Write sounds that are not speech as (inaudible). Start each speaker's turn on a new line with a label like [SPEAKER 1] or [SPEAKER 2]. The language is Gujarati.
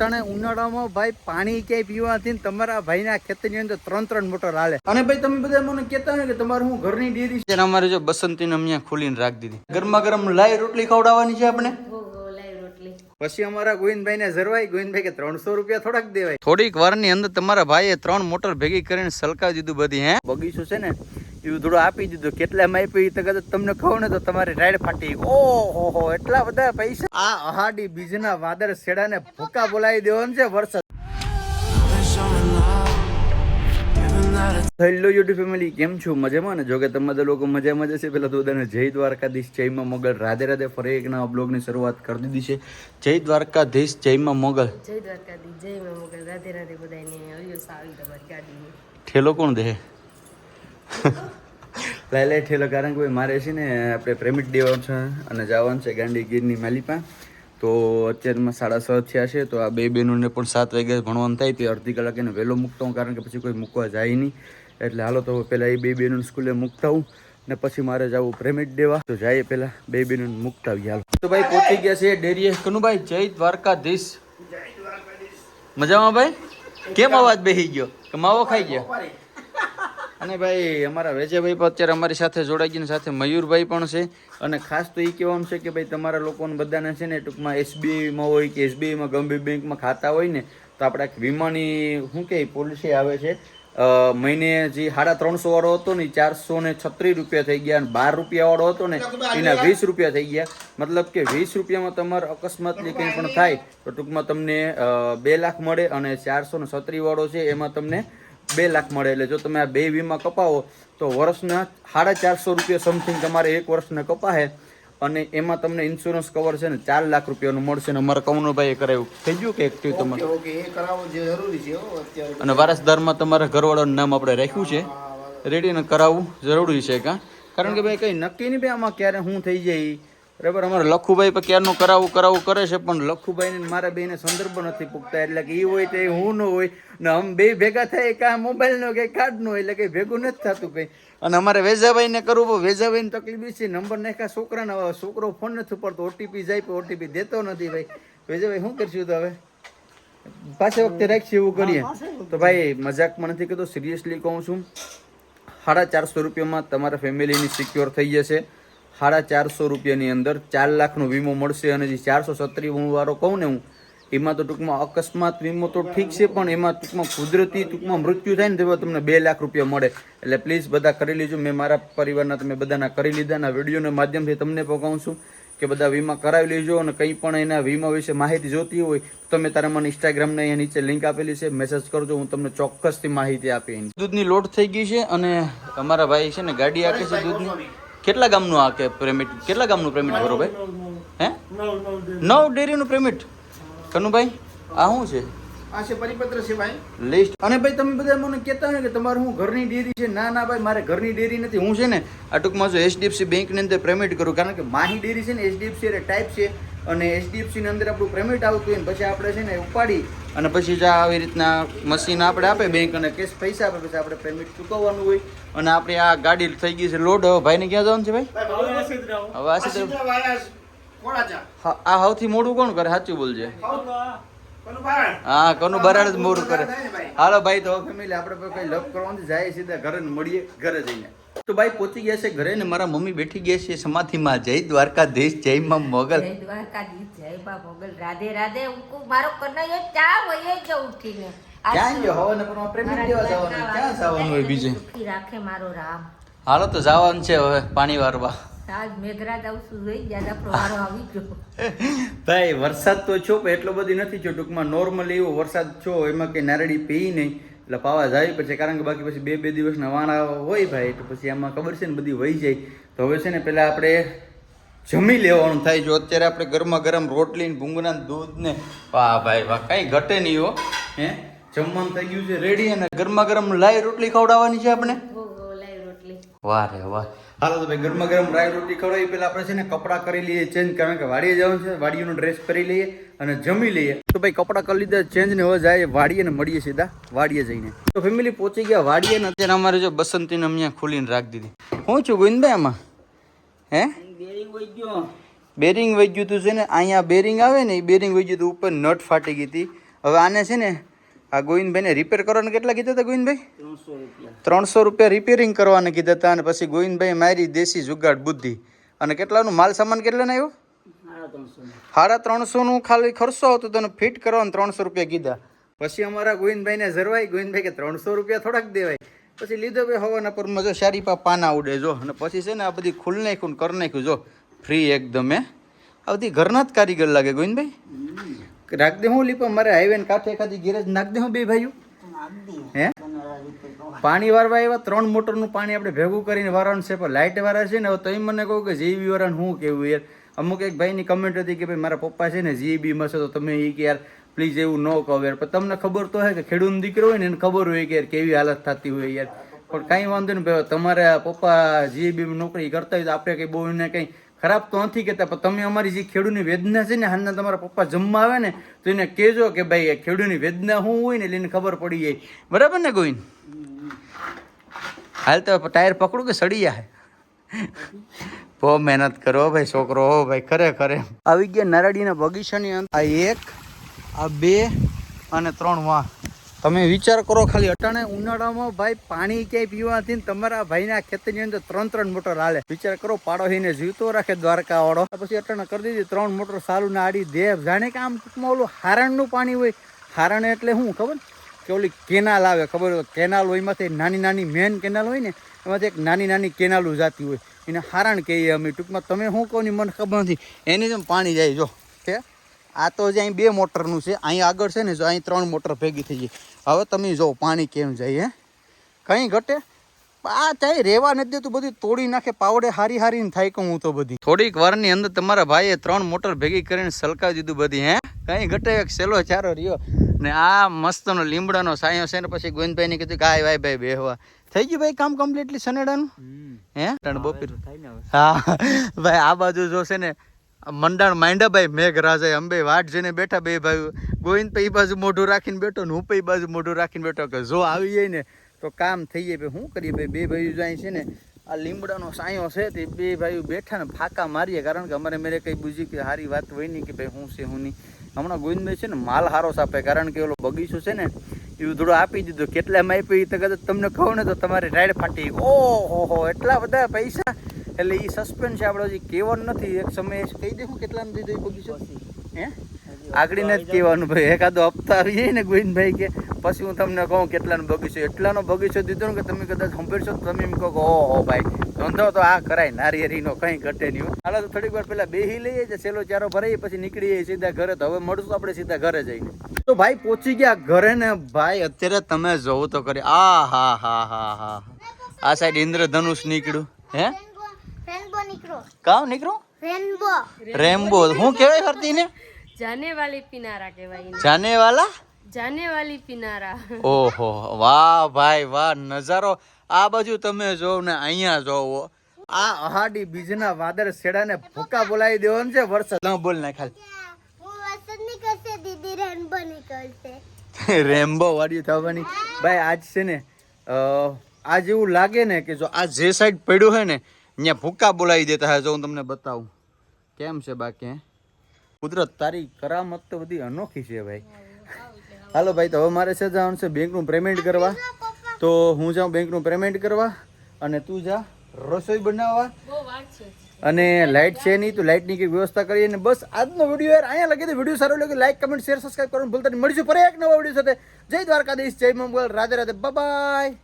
[SPEAKER 1] તને ઉનાળામાં ભાઈ પાણી ક્યાંય પીવાથી ને તમારા ભાઈના ખેતરની અંદર ત્રણ ત્રણ મોટર હાલે. અને ભાઈ તમે બધા મને કહેતા હોય કે તમારે હું ઘરની ડેરી છે અમારે જો બસંતી અહીંયા ખોલીને રાખી દીધી. ગરમા ગરમ લાઈ રોટલી ખવડાવવાની છે આપણે? પછી અમારા ગોવિંદભાઈ ને જરવાય ગોવિંદભાઈ કે ત્રણસો રૂપિયા થોડાક દેવાય. થોડીક વારની અંદર તમારા ભાઈએ ત્રણ મોટર ભેગી કરીને સલકાવી દીધું બધી હે? બગીચું છે ને એવું થોડું આપી દીધું. કેટલામાં આપ્યું તો કદાચ તમને કહું ને તો તમારી રાઈડ ફાટી ઓહો એટલા બધા પૈસા. આ અહાડી બીજના વાદળ શેડાને ભૂકા બોલાવી દેવાનું છે વરસાદ. હેલો યુટ્યુબ ફેમિલી કેમ છો? મજામાં? ને જો કે તમે બધા લોકો મજામાં જશે પેલા તો બધાને જય દ્વારકાધીશ જયમાં મોગલ. રાધે રાધે ફરી એક નવા બ્લોગની શરૂઆત કરી દીધી છે. જય દ્વારકાધીશ જયમાં મોગલ.
[SPEAKER 2] જય દ્વારકાધીશ જયમાં મોગલ. રાધે રાધે બધાને. સાવી તમારી ગાડીની.
[SPEAKER 1] ઠેલો કોણ દે? (laughs) લાય લાઈ ઠેલો કારણ કે મારે છે ને આપણે પ્રેમિટ દેવાનું છે અને જવાનું છે ગાંડી ગીરની માલિપા. તો અત્યારમાં સાડા છ થયા છે, તો આ બે બહેનોને પણ સાત વાગ્યા ભણવાનું થાય તે અડધી કલાક એને વહેલો મૂકતો હું, કારણ કે પછી કોઈ મૂકવા જાય નહીં. એટલે હાલો તો પહેલાં એ બે બહેનોને સ્કૂલે મૂકતા હું ને પછી મારે જવું પ્રેમિટ દેવા. તો જઈએ પહેલાં બે બહેનોને મૂકતા આવીએ હાલો. તો ભાઈ પહોંચી ગયા છે ડેરીએ. કનુભાઈ, જય દ્વારકાધીશ. મજામાં ભાઈ? કેમ અવાજ બેસી ગયો? કે માવો ખાઈ ગયો? અને ભાઈ, અમારા વેજયભાઈ પણ અત્યારે અમારી સાથે જોડાઈ ગયા સાથે મયુરભાઈ પણ છે. અને ખાસ તો એ કહેવાનું છે કે ભાઈ, તમારા લોકોને બધાને છે ને ટૂંકમાં એસબીઆઈમાં હોય કે એસબીઆઈમાં ગંભીર બેંકમાં ખાતા હોય ને, તો આપણે વીમાની, શું કે પોલિસી આવે છે. મહિને જે સાડા ત્રણસો વાળો હતો ને ચારસો ને છત્રીસ રૂપિયા થઈ ગયા અને બાર રૂપિયા વાળો હતો ને, એના વીસ રૂપિયા થઈ ગયા. મતલબ કે વીસ રૂપિયામાં તમારે અકસ્માતની કંઈ પણ થાય, તો ટૂંકમાં તમને બે લાખ મળે અને ચારસો ને છત્રીસ વાળો છે, એમાં તમને બે લાખ મળે એટલે જો તમે આ બે વીમા કપાવો તો વર્ષના સાડા ચારસો રૂપિયા સમથિંગ તમારે એક વર્ષના કપાશે. અને એમાં તમને ઇન્સ્યોરન્સ કવર છે ને ચાર લાખ રૂપિયાનું મળશે ને અમારા કૌનભાઈએ કરાવ્યું. થઈ ગયું કે એક્ટિવ તમારે? અને વારસદારમાં તમારા ઘરવાળાનું નામ આપણે રાખ્યું છે. રેડીને કરાવવું જરૂરી છે કાં? કારણ કે ભાઈ કંઈ નક્કી નહીં ભાઈ આમાં ક્યારે હું થઈ જાય બરાબર? અમારે લખુભાઈ પણ ક્યારનું કરાવવું કરાવવું કરે છે પણ લખુભાઈને ને મારા બેને સંદર્ભ નથી પૂગતા. એટલે કે એ હોય તો એ હું ન હોય. ને આમ બે ભેગા થાય કાં મોબાઈલનો કે કાર્ડનો એટલે કંઈ ભેગું નથી થતું કંઈ. અને અમારે વેજાભાઈને કરવું પણ વેજાભાઈને તકલીફ છે. નંબર નાખ્યા છોકરાના છોકરો ફોન નથી પડતો ઓટીપી જાય પણ ઓટીપી દેતો નથી ભાઈ. વેજાભાઈ શું કરશું તો હવે? પાછા વખતે રાખીએ એવું કરીએ. તો ભાઈ મજાકમાં નથી કહેતો. સિરિયસલી કહું છું. સાડા ચારસો રૂપિયામાં તમારા ફેમિલીની સિક્યોર થઈ જશે. સાડા ચારસો રૂપિયાની અંદર ચાર લાખનો વીમો મળશે અને જે ચારસો સત્રી વાળો કહું ને હું, એમાં તો ટૂંકમાં અકસ્માત વીમો તો ઠીક છે, પણ એમાં ટૂંકમાં કુદરતી ટૂંકમાં મૃત્યુ થાય ને તેમાં તમને બે લાખ રૂપિયા મળે એટલે પ્લીઝ બધા કરી લેજો, મેં મારા પરિવારના તમે બધાના કરી લીધાના વિડીયોના માધ્યમથી તમને પણ કહું છું કે બધા વીમા કરાવી લેજો અને કંઈ પણ એના વીમા વિશે માહિતી જોતી હોય તો તમે તારા મને ઇન્સ્ટાગ્રામને અહીંયા નીચે લિંક આપેલી છે મેસેજ કરજો, હું તમને ચોક્કસથી માહિતી આપી. દૂધની લોટ થઈ ગઈ છે અને અમારા ભાઈ છે ને ગાડી આપે છે દૂધની કેટલા ગામનું આ કે પ્રેમિટ કેટલા ગામનું પ્રેમિટ ભરો ભાઈ? હે? નવ ડેરીનું. પ્રેમિટ કનુભાઈ આ શું છે?
[SPEAKER 3] આ છે પરિપત્ર છે ભાઈ
[SPEAKER 1] લિસ્ટ. અને ભાઈ તમે બધા મને કહેતા હોય કે તમારું હું ઘરની ડેરી છે? ના ના ભાઈ મારે ઘરની ડેરી નથી. હું છે ને આ ટૂંકમાં જો એચડીએફસી બેંકની અંદર પેમેન્ટ કરું. કારણ કે માહી ડેરી છે ને એચડીએફસી એટલે ટાઈપ છે. અને એચડીએફસી ની અંદર આપણું પેમેન્ટ આવતું હોય ને પછી આપણે છે ને ઉપાડી અને પછી જે આવી રીતના મશીન આપણે આપે બેંક અને કેશ પૈસા આપે પછી આપણે પેમેન્ટ ચૂકવવાનું હોય. અને આપણે આ ગાડી થઈ ગઈ છે લોડ હવે ભાઈને ક્યાં જવાનું છે ભાઈ? હવે આ સૌથી મોડું કોણ કરે? સાચું બોલજે. હા કોનું બરાડ જ કરે. હાલો ભાઈ તો. ફેમિલી આપણે કઈ લપ કરવાનું છે, જાય સીધા ઘરે મળીએ ઘરે જઈને. તો ભાઈ પહોંચી ગયા છે ઘરે ને મારા મમ્મી બેઠી ગયા છે સમાધિમાં. જય દ્વારકાધીશ જય માં મોગલ.
[SPEAKER 2] જય દ્વારકાધીશ જય બા મોગલ. રાધે રાધે હું મારો કનૈયો ચા વયે જ ઉઠીને?
[SPEAKER 1] ક્યાં જો હો ને પણ
[SPEAKER 2] પ્રેમી
[SPEAKER 1] દેવા જવાનું ક્યાં જવાનું હોય બીજે?
[SPEAKER 2] રાખે મારો રામ.
[SPEAKER 1] હાલો તો જવાનું છે હવે પાણી વારવા. ભાઈ વરસાદ તો છો પણ એટલો બધી નથી છો ટૂંકમાં નોર્મલી એવો વરસાદ છો એમાં કે નારડી પી નહીં. એટલે પાવા જાય પછી કારણ કે બાકી પછી બે બે દિવસના વાણા હોય ભાઈ તો પછી આમાં ખબર છે ને બધી વહી જાય. તો હવે છે ને પેલા આપણે જમી લેવાનું થાય. જો અત્યારે આપણે ગરમા ગરમ રોટલી ને ભૂંગળા દૂધ ને વાહ ભાઈ વાહ કઈ ઘટે નહીં હો. હે? જમવાનું થઈ ગયું છે રેડી અને ગરમા ગરમ લાઈ રોટલી ખવડાવવાની છે આપણે? વાહ રે વાહ. હાલો તો ભાઈ ગરમા ગરમ રાઈ રોટી ખવડાવી. પેલા આપણે છે ને કપડાં કરી લઈએ ચેન્જ કારણ કે વાડીએ જવાનું છે વાડીઓનો ડ્રેસ કરી લઈએ અને જમી લઈએ. તો ભાઈ કપડાં કરી લીધા ચેન્જ ને હવે જાય વાડીએ ને મળીએ સીધા વાડીએ જઈને. તો ફેમિલી પહોંચી ગયા વાડીએ ને અત્યારે અમારે જો બસંતીને અહીંયા ખોલીને રાખી દીધી. હું છું ગોવિંદભાઈ આમાં? હે? બેરિંગ વહી ગયું. તું છે ને અહીંયા બેરિંગ આવે ને એ બેરિંગ વહી ગયું હતું ઉપર નટ ફાટી ગઈ હતી. હવે આને છે ને આ ગોવિંદભાઈને રિપેર કરવાને કેટલા કીધા હતા ગોવિંદભાઈ?
[SPEAKER 3] ત્રણસો રૂપિયા.
[SPEAKER 1] રિપેરિંગ કરવાને કીધા હતા અને પછી ગોવિંદભાઈ મારી દેશી જુગાડ બુદ્ધિ. અને કેટલાનું માલ સામાન કેટલાનો આવ્યો?
[SPEAKER 3] સાડા ત્રણસો
[SPEAKER 1] સાડા ત્રણસોનું ખાલી ખર્ચો હતો તને ફિટ કરવાને ત્રણસો રૂપિયા કીધા. પછી અમારા ગોવિંદભાઈને જરવાય ગોવિંદભાઈ કે ત્રણસો રૂપિયા થોડાક દેવાય. પછી લીધો ભાઈ હવાના પરમાં જો સારી પા પાના ઉડે જો. અને પછી છે ને આ બધી ખુલ નાખ્યું કરી નાખ્યું જો. ફ્રી એકદમ એ આ બધી ઘરના જ કારીગર લાગે ગોવિંદભાઈ? રાખ દે હું લીપા મારે હાઈવે કાંઠે એખાદી ગેરેજ નાખ દે હું બે ભાઈઓ. હે? પાણી વારવા એવા ત્રણ મોટરનું પાણી આપણે ભેગું કરીને વારવાનું છે, પણ લાઇટ વાળા છે ને તો મને કહું કે જીબી વાળાને શું કેવું યાર? અમુક એક ભાઈની કમેન્ટ હતી કે ભાઈ, મારા પપ્પા છે ને જીબી માં છે, તો તમે એ કે યાર પ્લીઝ એવું ન કહો યાર. પણ તમને ખબર તો હોય કે ખેડૂત દીકરો હોય ને, એને ખબર હોય કે યાર કેવી હાલત થતી હોય યાર. પણ કાંઈ વાંધો નહીં, ભાઈ તમારા પપ્પા જીબી નોકરી કરતા હોય તો આપણે કંઈ બહુ એને કંઈ ખરાબ તો નથી કહેતા, પણ તમે અમારી જે ખેડૂતની વેદના છે ને, હાલના તમારા પપ્પા જમવા આવે ને, તો એને કહેજો કે ભાઈ આ ખેડૂતની વેદના શું હોય ને, એટલે એને ખબર પડી જાય. બરાબર ને, ગોવિંદ? હાલ તો ટાયર પકડું કે સડી જાય? બહુ મહેનત કરો ભાઈ, છોકરો હો ભાઈ, ખરેખર. આવી ગયા નારાડીના બગીચાની અંદર. આ એક, આ બે અને ત્રણ વાહ. તમે વિચાર કરો ખાલી, અટાણે ઉનાળામાં ભાઈ પાણી ક્યાંય પીવાથી તમારા ભાઈના ખેતરની અંદર ત્રણ ત્રણ મોટર હાલે. વિચાર કરો, પાડોશીને જીવતો રાખે દ્વારકા વાળો પછી અટાણે કરી દીધી, ત્રણ મોટર સારું ના આડી દેવ જાણે કે આમ ટૂંકમાં ઓલું હારણનું પાણી હોય. હારણ એટલે શું, ખબર? કે ઓલી કેનાલ આવે, ખબર? હોય કેનાલ હોય, એમાંથી નાની નાની મેન કેનાલ હોય ને, એમાંથી એક નાની નાની કેનાલો જાતી હોય. એને હારણ કહીએ અમે. ટૂંકમાં તમે શું કહો ને મને ખબર નથી. એની જેમ પાણી જાય, જો. કે? આ તો જે અહીં બે મોટરનું છે અહીં આગળ છે ને જો અહીં ત્રણ મોટર ભેગી થઈ ગઈ. હવે તમે જો પાણી કેમ જાય હે? કંઈ ઘટે? આ ચાહે રહેવા નથી દેતું બધું તોડી નાખે પાવડે હારી હારીને થાય કે હું તો બધી. થોડીક વારની અંદર તમારા ભાઈએ ત્રણ મોટર ભેગી કરીને સલકાવી દીધું બધી હે? કંઈ ઘટે? એક સેલો ચારો રહ્યો. ને આ મસ્તનો લીમડાનો સાયો છે ને પછી ગોવિંદભાઈને કીધું કે ભાઈ ભાઈ બેહવા. થઈ ગયું ભાઈ કામ કમ્પ્લીટલી સનેડાનું હે? રણ બપોર હા ભાઈ આ બાજુ જો છે ને મંડાણ માંડા ભાઈ મેઘરાજા અંબે વાટ જઈને બેઠા બે ભાઈ ગોવિંદ ઈ બાજુ મોઢું રાખીને બેઠો ને હું પૈ બાજુ મોઢું રાખીને બેઠો કે જો આવી જાય ને તો કામ થઈ જાય. શું કરીએ? ભાઈ બે ભાઈ જાય છે ને, આ લીમડાનો સાયો છે તે બે ભાઈઓ બેઠા ને ફાકા મારીએ કારણ કે અમારે મેરે કંઈ બુજી કે સારી વાત હોય નહીં કે ભાઈ હું છે, હું નહીં. હમણાં ગોવિંદભાઈ છે ને માલ સારો સાપે કારણ કે ઓલો બગીચો છે ને, એ થોડો આપી દીધો. કેટલામાં માપી તો કદાચ તમને કહું ને તો તમારી રાઈડ ફાટી ઓહો હો એટલા બધા પૈસા એટલે એ સસ્પેન્સ છે આપણો હજી કહેવાનું નથી. એક સમયે કહી દેખું કેટલાનું દીધો એ બગીચો હે? આગળીને જ કહેવાનું ભાઈ. એકાદો હપ્તા આવી જાય ને ગોવિંદભાઈ કે પછી હું તમને કહું કેટલાનો બગીચો એટલાનો બગીચો દીધો ને કે તમે કદાચ સાંભળશો તો તમે એમ કહો કે ઓહો ભાઈ ધંધો તો આ કરાય નારિયેરીનો કંઈ ઘટે નહીં. હાલો તો થોડીક વાર પહેલાં બેહી લઈએ છે સેલો ચારો ભરાઈ પછી નીકળીએ સીધા ઘરે. તો હવે મળશું આપણે સીધા ઘરે જઈને. તો ભાઈ પહોંચી ગયા ઘરે ને ભાઈ અત્યારે તમે જોવું તો કરી આ હા હા હા હા. આ સાઈડ ઇન્દ્રધનુષ નીકળ્યું. હે?
[SPEAKER 4] નીકળો.
[SPEAKER 1] કાવ નીકળો?
[SPEAKER 4] રેનબો.
[SPEAKER 1] રેનબો. હું કહેવાય ફરતી ને
[SPEAKER 5] જાનેવાલી
[SPEAKER 1] પિનારા કહેવાય
[SPEAKER 5] જાનેવાલા? જાનેવાલી પિનારા.
[SPEAKER 1] ઓહો વાહ ભાઈ વાહ નજારો. આ બાજુ તમે જોવ ને અહીંયા જોવો આ અહાડી બીજના વાદર છેડાને ભૂકા બોલાવી દેવાનું છે વરસાદ બોલ ને ખાલી. રેમ્બો વાળી થવાની. ભાઈ આજ છે ને આજ એવું લાગે ને કે જો આ જે સાઈડ પડ્યું હોય ને ત્યાં ભૂકા બોલાવી દેતા જો હું તમને બતાવું. કેમ છે બાકી કુદરત તારી કરામત તો બધી અનોખી છે ભાઈ. હાલો ભાઈ, તો હવે મારે છે જવાનું છે બેંકનું પેમેન્ટ કરવા. તો હું જાઉં બેંકનું પેમેન્ટ કરવા અને તું જા રસોઈ બનાવવા. અને લાઇટ છે નહીં, તો લાઇટની કંઈક વ્યવસ્થા કરીએ અને બસ આજનો વીડિયો યાર, અહીંયા લગી તો વીડિયો સારો લાગે લાઈક કમેન્ટ શેર સબસ્ક્રાઈબ કરવાનું ભૂલતા નહીં. મળીશું ફરી એક નવા વીડિયો સાથે. જય દ્વારકાધીશ, જય મંગલ, રાધે રાધે બાય